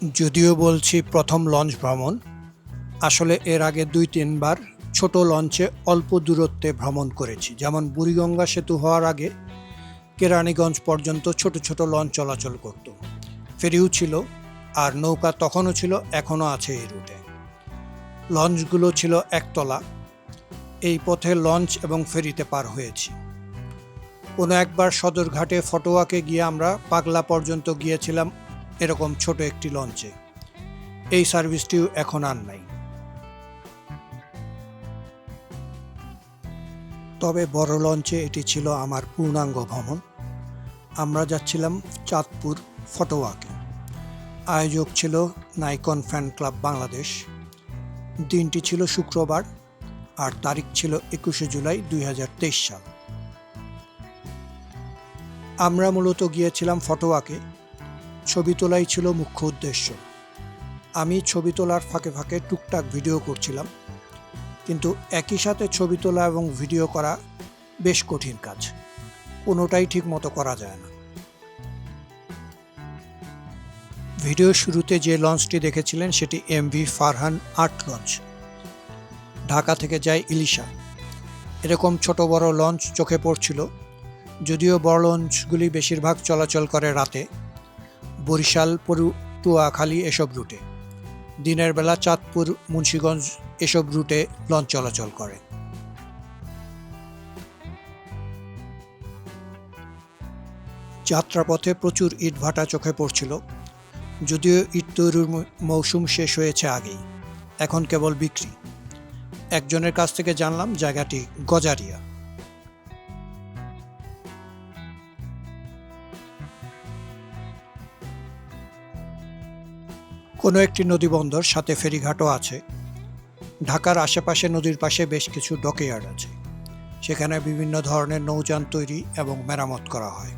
যদিও বলছি প্রথম লঞ্চ ভ্রমণ, আসলে এর আগে দুই তিনবার ছোট লঞ্চে অল্প দূরত্বে ভ্রমণ করেছি। যেমন বুড়িগঙ্গা সেতু হওয়ার আগে কেরানীগঞ্জ পর্যন্ত ছোট ছোট লঞ্চ চলাচল করত। ফেরিও ছিল আর নৌকা তখনও ছিল, এখনও আছে এই রুটে। লঞ্চগুলো ছিল একতলা। এই পথে লঞ্চ এবং ফেরিতে পার হয়েছি। কোনো একবার সদরঘাটে ফটোয়াকে গিয়ে আমরা পাগলা পর্যন্ত গিয়েছিলাম এরকম ছোট একটি লঞ্চে। এই সার্ভিসটিও এখন আর নাই। তবে বড় লঞ্চে এটি ছিল আমার পূর্ণাঙ্গ ভ্রমণ। আমরা যাচ্ছিলাম চাঁদপুর ফটোয়াকে আয়োজক ছিল নাইকন ফ্যান ক্লাব বাংলাদেশ। দিনটি ছিল শুক্রবার, আর তারিখ ছিল একুশে জুলাই দুই হাজার তেইশ সাল। আমরা মূলত গিয়েছিলাম ফটোয়াকে ছবি তোলাই ছিল মুখ্য উদ্দেশ্য। আমি ছবি তোলার ফাঁকে ফাঁকে টুকটাক ভিডিও করছিলাম, কিন্তু একই সাথে ছবি তোলা এবং ভিডিও করা বেশ কঠিন কাজ। কোনোটাই ঠিক মতো করা যায় না। ভিডিও শুরুতে যে লঞ্চটি দেখেছিলেন সেটি এমভি ফারহান আর্ট লঞ্চ। ঢাকা থেকে যায় ইলিশা। এরকম ছোট বড় লঞ্চ চোখে পড়ছিল, যদিও বড় লঞ্চগুলি বেশিরভাগ চলাচল করে রাতে। বরিশাল পটুয়াখালী এসব রুটে। দিনের বেলা চাঁদপুর, মুন্সীগঞ্জ এসব রুটে লঞ্চ চলাচল করে। যাত্রাপথে প্রচুর ইটভাটা চোখে পড়ছিল। যদিও ইট তৈরির মৌসুম শেষ হয়েছে আগেই। এখন কেবল বিক্রি। একজনের কাছ থেকে জানলাম জায়গাটি গজারিয়া। কোনো একটি নদীবন্দর সাথে ফেরিঘাটও আছে। ঢাকার আশেপাশে নদীর পাশে বেশ কিছু ডকইয়ার্ড আছে। সেখানে বিভিন্ন ধরনের নৌযান তৈরি এবং মেরামত করা হয়।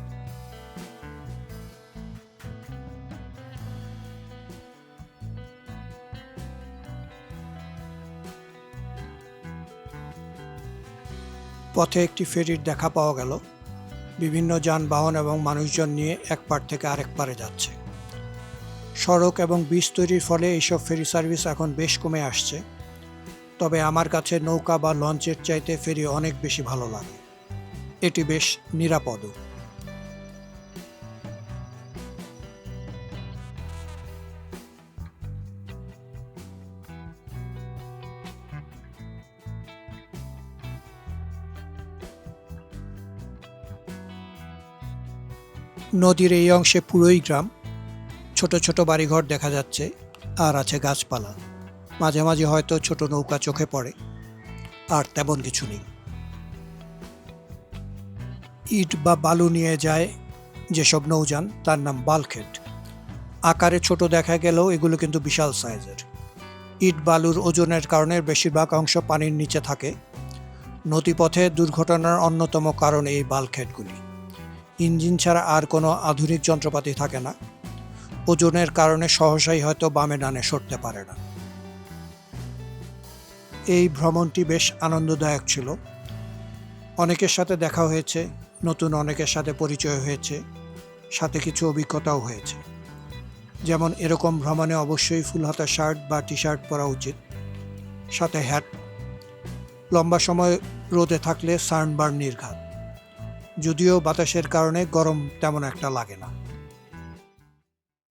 পথে একটি ফেরির দেখা পাওয়া গেল। বিভিন্ন যানবাহন এবং মানুষজন নিয়ে এক পার থেকে আরেক পারে যাচ্ছে। সড়ক এবং বীজ তৈরির ফলে এইসব ফেরি সার্ভিস এখন বেশ কমে আসছে। তবে আমার কাছে নৌকা বা লঞ্চের চাইতে ফেরি অনেক বেশি ভালো লাগে। এটি বেশ নিরাপদও নদীর এই অংশে পুরোই গ্রাম। ছোট ছোট বাড়িঘর দেখা যাচ্ছে, আর আছে গাছপালা। মাঝে মাঝে হয়তো ছোট নৌকা চোখে পড়ে, আর তেমন কিছু নেই। ইট বা বালু নিয়ে যায় যেসব নৌযান, তার নাম বালখেট। আকারে ছোট দেখা গেলেও এগুলো কিন্তু বিশাল সাইজের। ইট বালুর ওজনের কারণে বেশিরভাগ অংশ পানির নিচে থাকে। নদীপথে দুর্ঘটনার অন্যতম কারণ এই বালখেটগুলি। ইঞ্জিন ছাড়া আর কোনো আধুনিক যন্ত্রপাতি থাকে না। ওজনের কারণে সহসাই হয়তো বামে ডানে সরতে পারে না। এই ভ্রমণটি বেশ আনন্দদায়ক ছিল। অনেকের সাথে দেখা হয়েছে, নতুন অনেকের সাথে পরিচয় হয়েছে, সাথে কিছু অভিজ্ঞতাও হয়েছে। যেমন এরকম ভ্রমণে অবশ্যই ফুল হাতা শার্ট বা টি শার্ট পরা উচিত, সাথে হ্যাট লম্বা সময় রোদে থাকলে সানবার্ন নির্ঘাত। যদিও বাতাসের কারণে গরম তেমন একটা লাগে না।